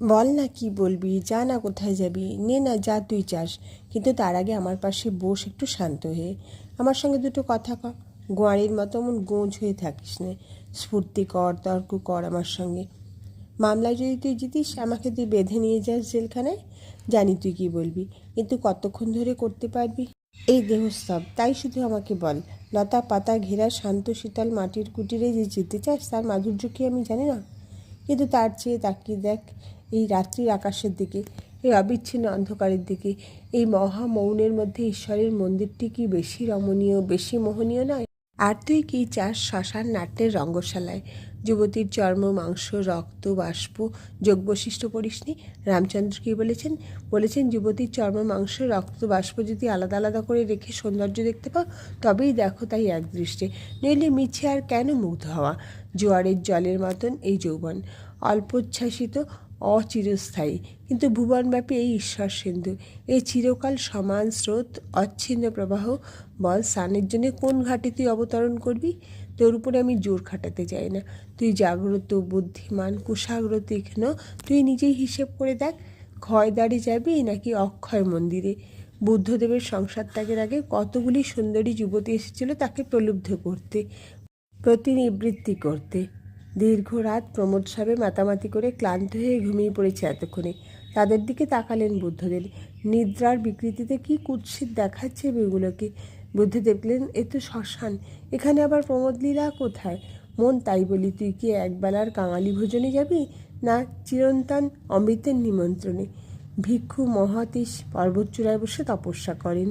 বল না কি বলবি, যা না কোথায় যাবি, নে না যা তুই চাস। কিন্তু তার আগে আমার পাশে বস একটু শান্ত হয়ে। আমার সঙ্গে দুটো কথা ক গোয়ারির মতো এমন গোঁজ হয়ে থাকিস নে। স্ফূর্তি কর, তর্ক কর আমার সঙ্গে। মামলায় যদি তুই জিতিস, আমাকে তুই বেঁধে নিয়ে যাস জেলখানায়। জানি তুই কি বলবি, কিন্তু কতক্ষণ ধরে করতে পারবি? এই দেহস্তব তাই শুধু আমাকে বল। লতা পাতা ঘেরা শান্ত শীতল মাটির কুটিরে যে যেতে চাস, তার মাধুর্য কি আমি জানি না? কিন্তু তার চেয়ে তাকিয়ে দেখ এই রাত্রির আকাশের দিকে, এই অবিচ্ছিন্ন অন্ধকারের দিকে, এই মহা মৌনের মধ্যে ঈশ্বরের মন্দিরটি কি বেশি রমণীয়, বেশি মোহনীয় নয়? আর তুই কি চাস শ্মশান নাট্যের রঙ্গশালায়? যুবতীর চর্ম, মাংস, রক্ত, বাষ্প যোগ বৈশিষ্ট্য পড়িসনি রামচন্দ্র কি বলেছেন? বলেছেন যুবতীর চর্ম, মাংস, রক্ত, বাষ্প যদি আলাদা আলাদা করে রেখে সৌন্দর্য দেখতে পাও, তবেই দেখো তাই এক দৃষ্টে। নইলে মিছে আর কেন মুগ্ধ হওয়া? জোয়ারের জলের মতন এই যৌবন। অল্পোচ্ছ্বাসিত, অচিরস্থায়ী। কিন্তু ভুবনব্যাপী এই ঈশ্বর সিন্ধু এই চিরকাল সমান স্রোত, অচ্ছিন্ন প্রবাহ, বল স্নানের জন্য কোন ঘাটে তুই অবতরণ করবি? তোর উপরে আমি জোর খাটাতে চাই না। তুই জাগ্রত, বুদ্ধিমান, কুশাগ্র, তীক্ষ্ণ, তুই নিজেই হিসেব করে দেখ ক্ষয়দারি যাবি নাকি অক্ষয় মন্দিরে? বুদ্ধদেবের সংসার ত্যাগের আগে কতগুলি সুন্দরী যুবতী এসেছিল তাকে প্রলুব্ধ করতে, প্রতিনিবৃত্তি করতে। দীর্ঘ রাত প্রমোদ সাহেব মাতামাতি করে ক্লান্ত হয়ে ঘুমিয়ে পড়েছে এতক্ষণে। তাদের দিকে তাকালেন বুদ্ধদেব। নিদ্রার বিকৃতিতে কি কুৎসিত দেখাচ্ছে এগুলোকে বুদ্ধ দেখলেন এ তো শ্মশান। এখানে আবার প্রমোদ লীলা কোথায়? মন তাই বলি, তুই কি একবেলার কাঙালি ভোজনে যাবি না চিরন্তান অমৃতের নিমন্ত্রণে? ভিক্ষু মহাতীশ পর্বতচূড়ায় বসে তপস্যা করেন।